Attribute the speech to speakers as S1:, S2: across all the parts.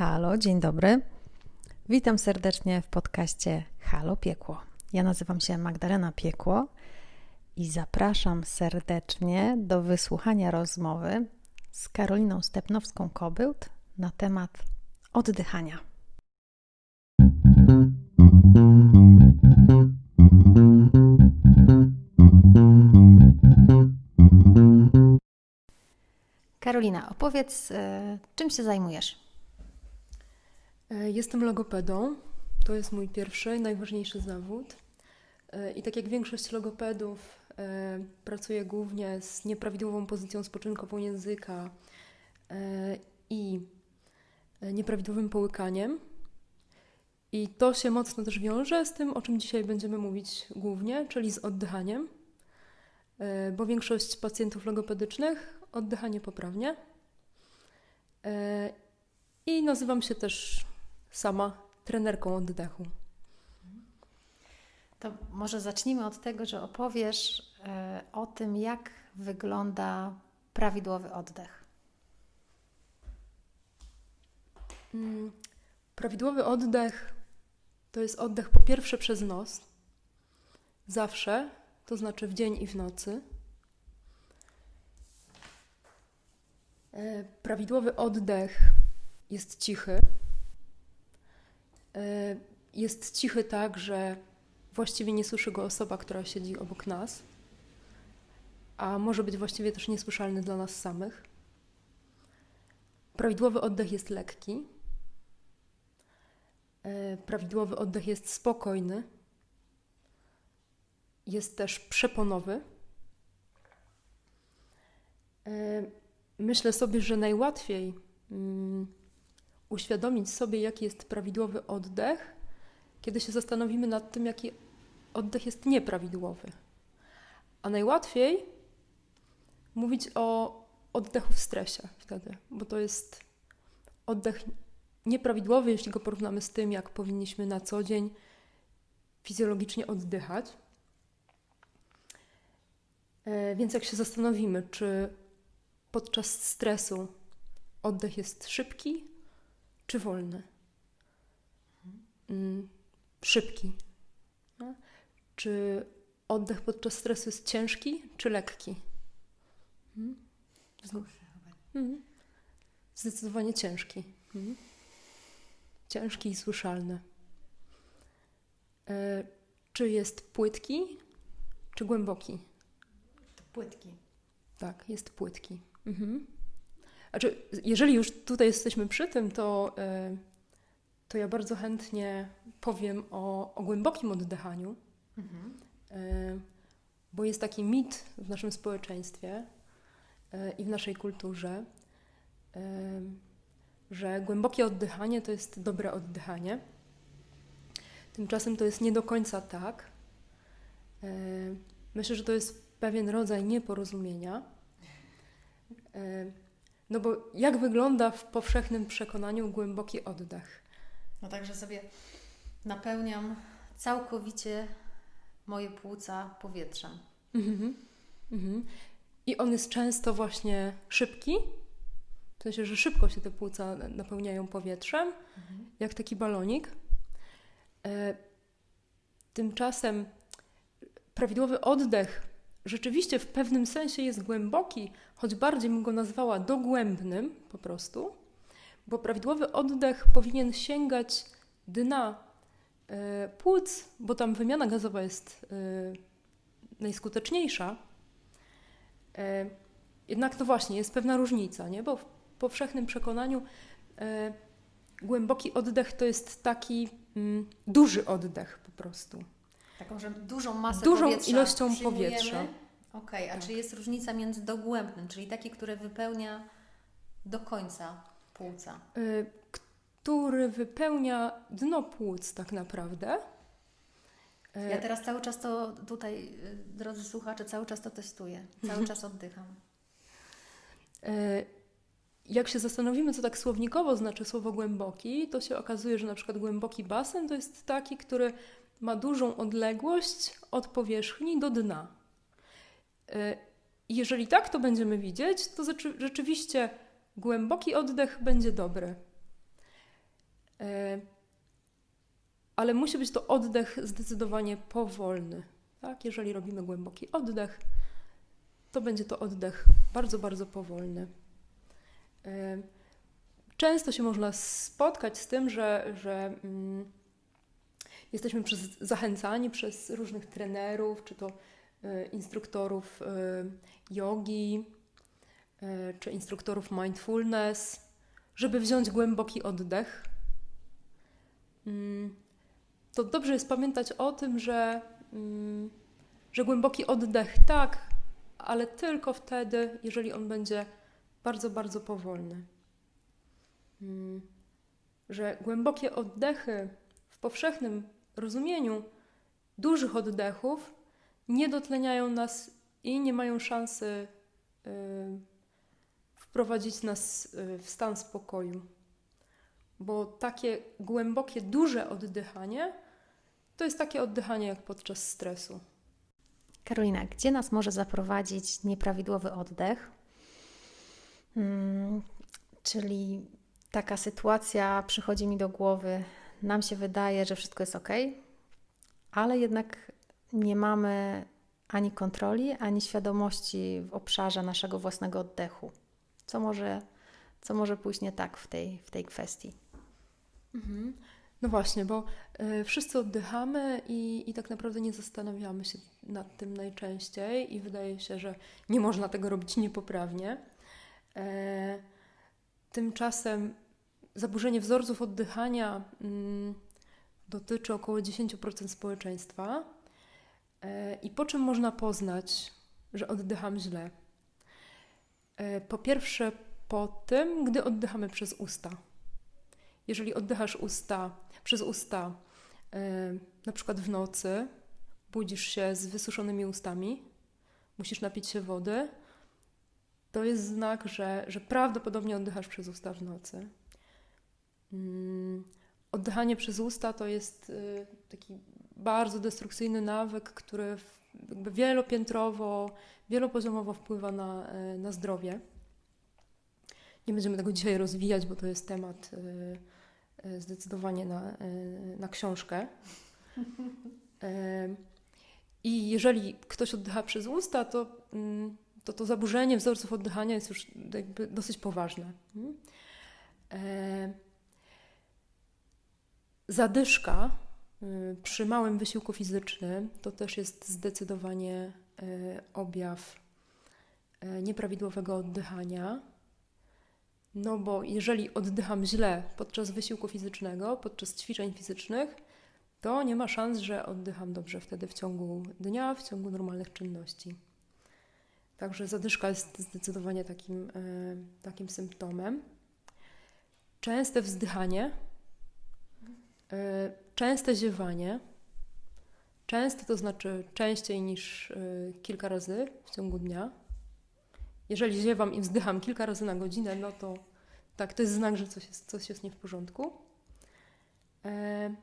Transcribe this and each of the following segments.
S1: Halo, dzień dobry. Witam serdecznie w podcaście Halo Piekło. Ja nazywam się Magdalena Piekło i zapraszam serdecznie do wysłuchania rozmowy z Karoliną Stepnowską-Kobyłt na temat oddychania. Karolina, opowiedz, e, czym się zajmujesz?
S2: E, Jestem logopedą. To jest mój pierwszy, najważniejszy zawód. E, I tak jak większość logopedów, e, pracuję głównie z nieprawidłową pozycją spoczynkową języka i nieprawidłowym połykaniem. I to się mocno też wiąże z tym, o czym dzisiaj będziemy mówić głównie, czyli z oddychaniem, bo większość pacjentów logopedycznych oddycha niepoprawnie. I nazywam się też sama trenerką oddechu.
S1: To może zacznijmy od tego, że opowiesz e, o tym, jak wygląda prawidłowy oddech.
S2: Mm, Prawidłowy oddech to jest oddech po pierwsze przez nos, zawsze, to znaczy w dzień i w nocy. E, Prawidłowy oddech jest cichy. E, Jest cichy tak, że właściwie nie słyszy go osoba, która siedzi obok nas, a może być właściwie też niesłyszalny dla nas samych. Prawidłowy oddech jest lekki. E, Prawidłowy oddech jest spokojny. Jest też przeponowy. E, Myślę sobie, że najłatwiej mm, uświadomić sobie, jaki jest prawidłowy oddech, kiedy się zastanowimy nad tym, jaki oddech jest nieprawidłowy. A najłatwiej mówić o oddechu w stresie wtedy, bo to jest oddech nieprawidłowy, jeśli go porównamy z tym, jak powinniśmy na co dzień fizjologicznie oddychać. E, Więc jak się zastanowimy, czy podczas stresu oddech jest szybki czy wolny? Mm, Szybki. No. Czy oddech podczas stresu jest ciężki czy lekki? Mm. Mhm. Zdecydowanie ciężki. Ciężki i słyszalny. E, czy jest płytki, czy głęboki?
S1: Płytki.
S2: Tak, jest płytki. Mhm. Znaczy, jeżeli już tutaj jesteśmy przy tym, to, e, to ja bardzo chętnie powiem o, o głębokim oddychaniu, e, bo jest taki mit w naszym społeczeństwie e, i w naszej kulturze, że głębokie oddychanie to jest dobre oddychanie. Tymczasem to jest nie do końca tak. Myślę, że to jest pewien rodzaj nieporozumienia. No bo jak wygląda w powszechnym przekonaniu głęboki oddech?
S1: No także sobie napełniam całkowicie moje płuca powietrzem.
S2: Mhm. Mhm. I on jest często właśnie szybki, w sensie, że szybko się te płuca napełniają powietrzem, jak taki balonik. E, Tymczasem prawidłowy oddech rzeczywiście w pewnym sensie jest głęboki, choć bardziej bym go nazwała dogłębnym po prostu, bo prawidłowy oddech powinien sięgać dna e, płuc, bo tam wymiana gazowa jest e, najskuteczniejsza. E, Jednak to właśnie jest pewna różnica, nie? bo w powszechnym przekonaniu głęboki oddech to jest taki mm, duży oddech po prostu.
S1: Taką, że dużą masę
S2: Dużą
S1: powietrza
S2: ilością powietrza.
S1: Okej, a
S2: Tak.
S1: czy jest różnica między dogłębnym, czyli taki, który wypełnia do końca płuca?
S2: y, który wypełnia dno płuc tak naprawdę. E,
S1: Ja teraz cały czas to tutaj, y, drodzy słuchacze, cały czas to testuję. Cały czas oddycham.
S2: Jak się zastanowimy, co tak słownikowo znaczy słowo głęboki, to się okazuje, że na przykład głęboki basen to jest taki, który ma dużą odległość od powierzchni do dna. E, Jeżeli tak to będziemy widzieć, to rzeczy- rzeczywiście głęboki oddech będzie dobry. E, ale musi być to oddech zdecydowanie powolny. Tak? Jeżeli robimy głęboki oddech, to będzie to oddech bardzo, bardzo powolny. E, często się można spotkać z tym, że, że mm, jesteśmy przez, zachęcani przez różnych trenerów, czy to y, instruktorów y, jogi, y, czy instruktorów mindfulness, żeby wziąć głęboki oddech. Mm, to dobrze jest pamiętać o tym, że, mm, że głęboki oddech tak, ale tylko wtedy, jeżeli on będzie bardzo, bardzo powolny. Mm, że głębokie oddechy w powszechnym rozumieniu dużych oddechów nie dotleniają nas i nie mają szansy y, wprowadzić nas y, w stan spokoju. Bo takie głębokie, duże oddychanie to jest takie oddychanie jak podczas stresu.
S1: Karolina, gdzie nas może zaprowadzić nieprawidłowy oddech? Hmm, czyli taka sytuacja przychodzi mi do głowy, nam się wydaje, że wszystko jest ok, ale jednak nie mamy ani kontroli, ani świadomości w obszarze naszego własnego oddechu. Co może, co może pójść nie tak w tej, w tej kwestii?
S2: Mhm. No właśnie, bo y, wszyscy oddychamy i, i tak naprawdę nie zastanawiamy się nad tym najczęściej, i wydaje się, że nie można tego robić niepoprawnie. E, tymczasem zaburzenie wzorców oddychania mm, dotyczy około 10% społeczeństwa. E, I po czym można poznać, że oddycham źle? E, po pierwsze, po tym, gdy oddychamy przez usta. Jeżeli oddychasz usta, przez usta, e, na przykład w nocy, budzisz się z wysuszonymi ustami, musisz napić się wody, to jest znak, że, że prawdopodobnie oddychasz przez usta w nocy. Mm, oddychanie przez usta to jest y, taki bardzo destrukcyjny nawyk, który wielopiętrowo, wielopoziomowo wpływa na, y, na zdrowie. Nie będziemy tego dzisiaj rozwijać, bo to jest temat y, zdecydowanie na, na książkę. I jeżeli ktoś oddycha przez usta, to mm, to, to zaburzenie wzorców oddychania jest już dosyć poważne. Zadyszka y, przy małym wysiłku fizycznym to też jest zdecydowanie y, objaw y, nieprawidłowego oddychania. No bo jeżeli oddycham źle podczas wysiłku fizycznego, podczas ćwiczeń fizycznych, to nie ma szans, że oddycham dobrze wtedy w ciągu dnia, w ciągu normalnych czynności. Także zadyszka jest zdecydowanie takim, takim symptomem. Częste wzdychanie częste ziewanie, częste to znaczy częściej niż e, kilka razy w ciągu dnia. Jeżeli ziewam i wzdycham kilka razy na godzinę, no to tak, to jest znak, że coś jest, coś jest nie w porządku. E,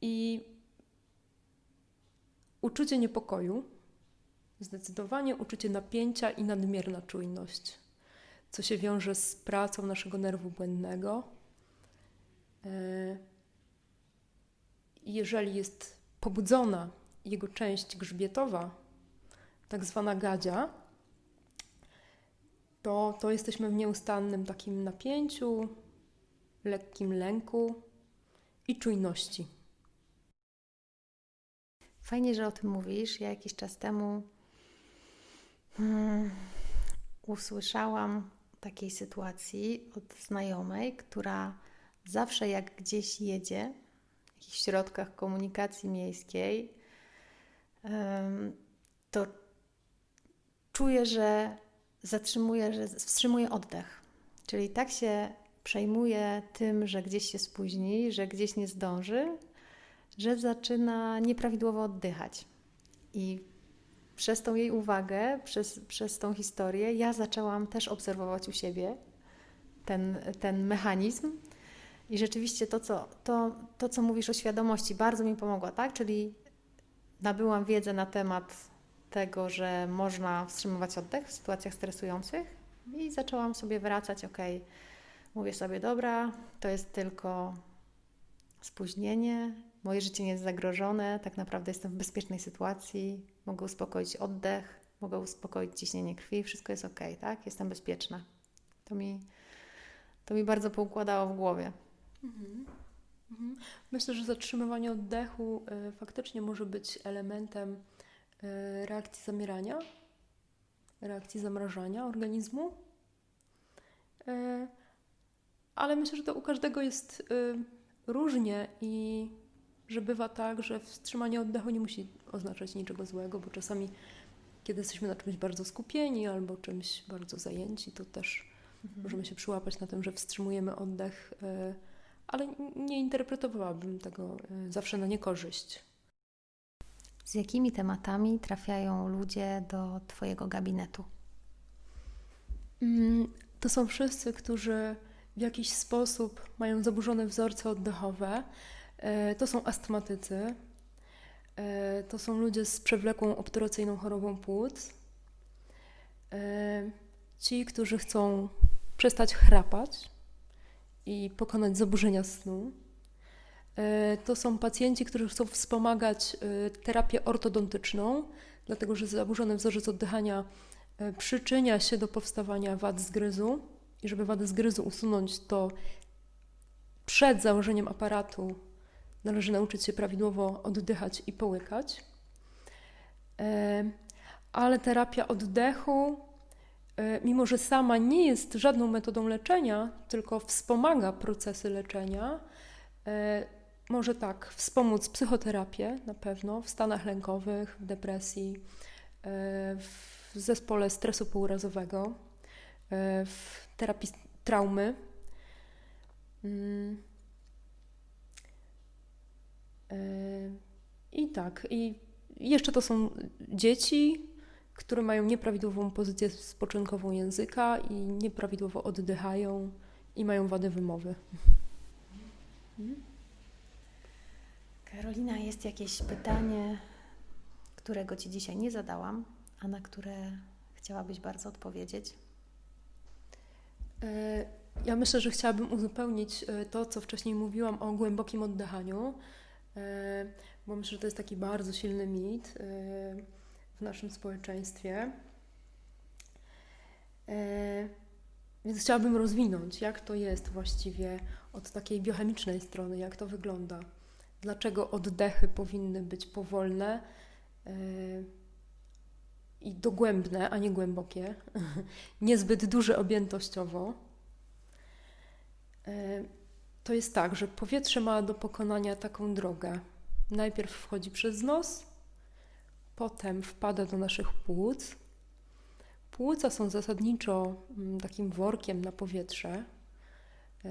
S2: I uczucie niepokoju, zdecydowanie uczucie napięcia i nadmierna czujność, co się wiąże z pracą naszego nerwu błędnego jeżeli jest pobudzona jego część grzbietowa, tak zwana gadzia, to, to jesteśmy w nieustannym takim napięciu, lekkim lęku i czujności.
S1: Fajnie, że o tym mówisz. Ja jakiś czas temu hmm, usłyszałam takiej sytuacji od znajomej, która zawsze jak gdzieś jedzie, jakichś środkach komunikacji miejskiej, to czuję, że zatrzymuję, że wstrzymuję oddech. Czyli tak się przejmuje tym, że gdzieś się spóźni, że gdzieś nie zdąży, że zaczyna nieprawidłowo oddychać. I przez tą jej uwagę, przez, przez tą historię, ja zaczęłam też obserwować u siebie ten, ten mechanizm i rzeczywiście to co, to, to, co mówisz o świadomości, bardzo mi pomogło, tak? Czyli nabyłam wiedzę na temat tego, że można wstrzymywać oddech w sytuacjach stresujących i zaczęłam sobie wracać, ok, mówię sobie, dobra, to jest tylko spóźnienie, moje życie nie jest zagrożone, tak naprawdę jestem w bezpiecznej sytuacji, mogę uspokoić oddech, mogę uspokoić ciśnienie krwi, wszystko jest ok, tak? Jestem bezpieczna. To mi, to mi bardzo poukładało w głowie.
S2: Mhm. Mhm. Myślę, że zatrzymywanie oddechu y, faktycznie może być elementem y, reakcji zamierania, reakcji zamrażania organizmu. Y, ale myślę, że to u każdego jest różnie i że bywa tak, że wstrzymanie oddechu nie musi oznaczać niczego złego, bo czasami, kiedy jesteśmy na czymś bardzo skupieni albo czymś bardzo zajęci, to też mhm. możemy się przyłapać na tym, że wstrzymujemy oddech, y, ale nie interpretowałabym tego y, zawsze na niekorzyść.
S1: Z jakimi tematami trafiają ludzie do Twojego gabinetu?
S2: Mm, to są wszyscy, którzy w jakiś sposób mają zaburzone wzorce oddechowe. E, to są astmatycy, e, to są ludzie z przewlekłą obturacyjną chorobą płuc, e, ci, którzy chcą przestać chrapać i pokonać zaburzenia snu. To są pacjenci, którzy chcą wspomagać terapię ortodontyczną, dlatego że zaburzony wzorzec oddychania przyczynia się do powstawania wad zgryzu i żeby wadę zgryzu usunąć, to przed założeniem aparatu należy nauczyć się prawidłowo oddychać i połykać. E, ale terapia oddechu, e, mimo że sama nie jest żadną metodą leczenia, tylko wspomaga procesy leczenia, e, może tak wspomóc psychoterapię na pewno w stanach lękowych, w depresji, w zespole stresu półrazowego, w terapii traumy. Mm. E, I tak, i jeszcze to są dzieci, które mają nieprawidłową pozycję spoczynkową języka i nieprawidłowo oddychają i mają wady wymowy.
S1: Karolina, jest jakieś pytanie, którego Ci dzisiaj nie zadałam, a na które chciałabyś bardzo odpowiedzieć?
S2: E, ja myślę, że chciałabym uzupełnić e, to, co wcześniej mówiłam o głębokim oddychaniu, e, bo myślę, że to jest taki bardzo silny mit w naszym społeczeństwie. Więc chciałabym rozwinąć, jak to jest właściwie od takiej biochemicznej strony, jak to wygląda. Dlaczego oddechy powinny być powolne i dogłębne, a nie głębokie, niezbyt duże objętościowo, e, to jest tak, że powietrze ma do pokonania taką drogę. Najpierw wchodzi przez nos, potem wpada do naszych płuc. Płuca są zasadniczo mm, takim workiem na powietrze. E,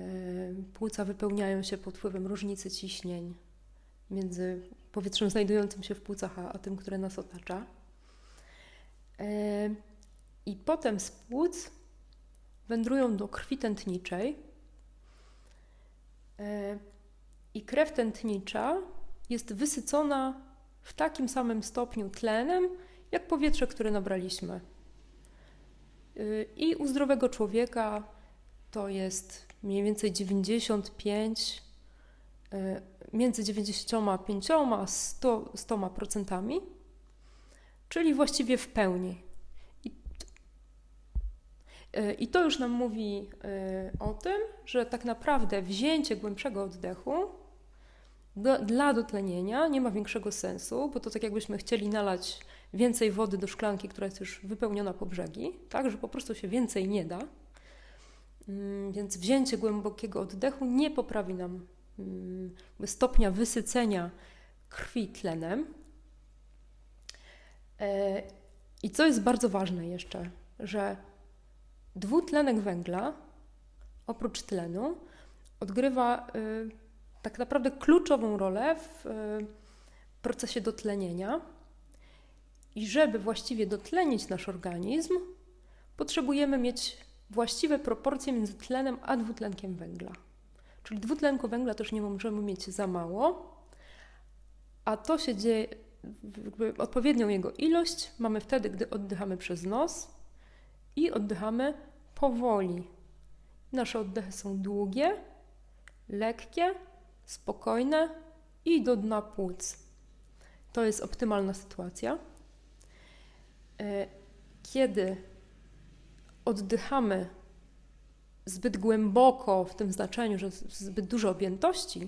S2: płuca wypełniają się pod wpływem różnicy ciśnień między powietrzem znajdującym się w płucach, a tym, które nas otacza. I potem z płuc wędrują do krwi tętniczej. I krew tętnicza jest wysycona w takim samym stopniu tlenem, jak powietrze, które nabraliśmy. I u zdrowego człowieka to jest mniej więcej 95, między 95 a 100, 100% czyli właściwie w pełni. I, I to już nam mówi o tym, że tak naprawdę wzięcie głębszego oddechu do, dla dotlenienia nie ma większego sensu, bo to tak jakbyśmy chcieli nalać więcej wody do szklanki, która jest już wypełniona po brzegi, tak, że po prostu się więcej nie da. Mm, więc wzięcie głębokiego oddechu nie poprawi nam mm, stopnia wysycenia krwi tlenem, E, I co jest bardzo ważne jeszcze, że dwutlenek węgla, oprócz tlenu, odgrywa y, tak naprawdę kluczową rolę w y, procesie dotlenienia. I żeby właściwie dotlenić nasz organizm, potrzebujemy mieć właściwe proporcje między tlenem a dwutlenkiem węgla. Czyli dwutlenku węgla też nie możemy mieć za mało, a to się dzieje odpowiednią jego ilość mamy wtedy, gdy oddychamy przez nos i oddychamy powoli. Nasze oddechy są długie, lekkie, spokojne i do dna płuc. To jest optymalna sytuacja. E, Kiedy oddychamy zbyt głęboko, w tym znaczeniu, że zbyt dużo objętości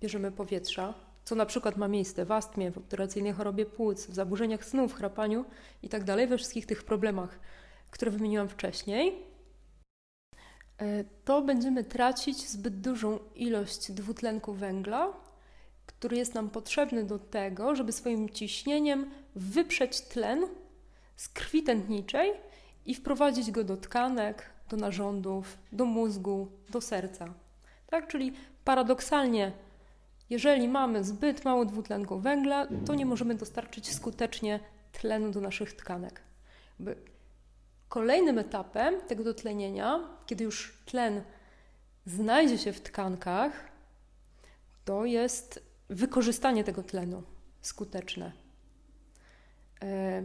S2: bierzemy powietrza, co na przykład ma miejsce w astmie, w obturacyjnej chorobie płuc, w zaburzeniach snu, w chrapaniu i tak we wszystkich tych problemach, które wymieniłam wcześniej, to będziemy tracić zbyt dużą ilość dwutlenku węgla, który jest nam potrzebny do tego, żeby swoim ciśnieniem wyprzeć tlen z krwi tętniczej i wprowadzić go do tkanek, do narządów, do mózgu, do serca. Tak? Czyli paradoksalnie, jeżeli mamy zbyt mało dwutlenku węgla, to nie możemy dostarczyć skutecznie tlenu do naszych tkanek. Kolejnym etapem tego dotlenienia, kiedy już tlen znajdzie się w tkankach, to jest wykorzystanie tego tlenu skuteczne. E,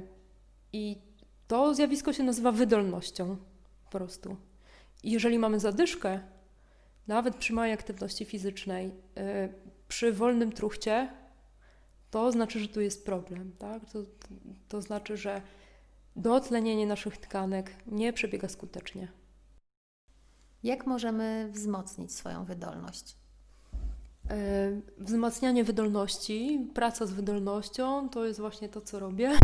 S2: I to zjawisko się nazywa wydolnością po prostu. I jeżeli mamy zadyszkę, nawet przy małej aktywności fizycznej, e, przy wolnym truchcie, to znaczy, że tu jest problem. Tak? To, to znaczy, że dotlenienie naszych tkanek nie przebiega skutecznie.
S1: Jak możemy wzmocnić swoją wydolność?
S2: E, Wzmacnianie wydolności, praca z wydolnością to jest właśnie to, co robię.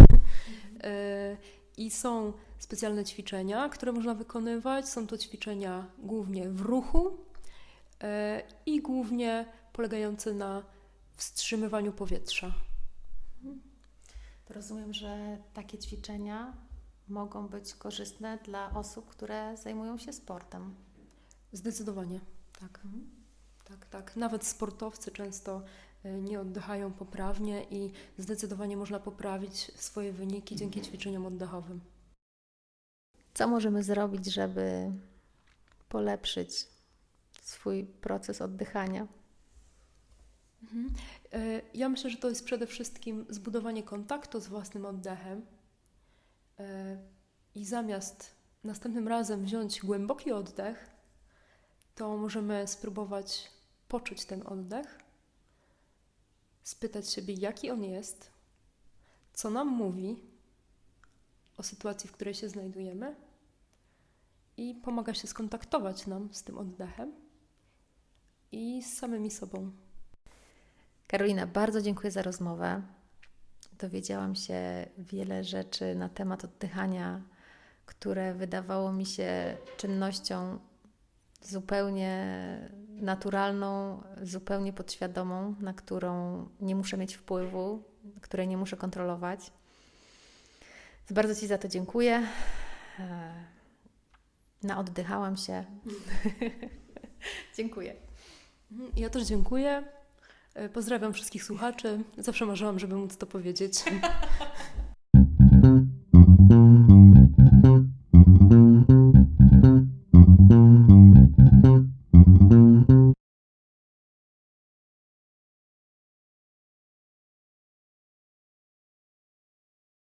S2: E, I są specjalne ćwiczenia, które można wykonywać. Są to ćwiczenia głównie w ruchu e, i głównie polegające na wstrzymywaniu powietrza.
S1: To rozumiem, że takie ćwiczenia mogą być korzystne dla osób, które zajmują się sportem.
S2: Zdecydowanie, tak. Tak, tak. Nawet sportowcy często e, nie oddychają poprawnie i zdecydowanie można poprawić swoje wyniki dzięki ćwiczeniom oddechowym.
S1: Co możemy zrobić, żeby polepszyć swój proces oddychania?
S2: E, Ja myślę, że to jest przede wszystkim zbudowanie kontaktu z własnym oddechem e, i zamiast następnym razem wziąć głęboki oddech, to możemy spróbować poczuć ten oddech, spytać siebie, jaki on jest, co nam mówi o sytuacji, w której się znajdujemy i pomaga się skontaktować nam z tym oddechem i z samymi sobą.
S1: Karolina, bardzo dziękuję za rozmowę. Dowiedziałam się wiele rzeczy na temat oddychania, które wydawało mi się czynnością zupełnie naturalną, zupełnie podświadomą, na którą nie muszę mieć wpływu, której nie muszę kontrolować. Bardzo Ci za to dziękuję. E, Naoddychałam się. dziękuję.
S2: Mhm, Ja też dziękuję. Pozdrawiam wszystkich słuchaczy. Zawsze marzyłam, żeby móc to powiedzieć.